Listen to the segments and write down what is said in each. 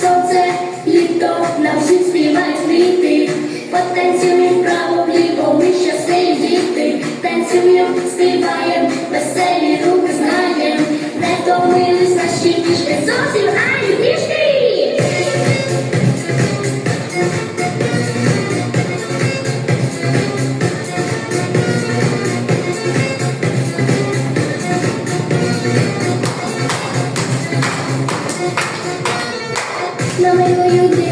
Сонце, літо, нам всі співають квіти, потанцюємо вправо вліво, ми щасливі діти, танцюємо, співаємо, веселі руки знаєм, не втомились наші пішки зовсім гай. の巡り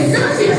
It's not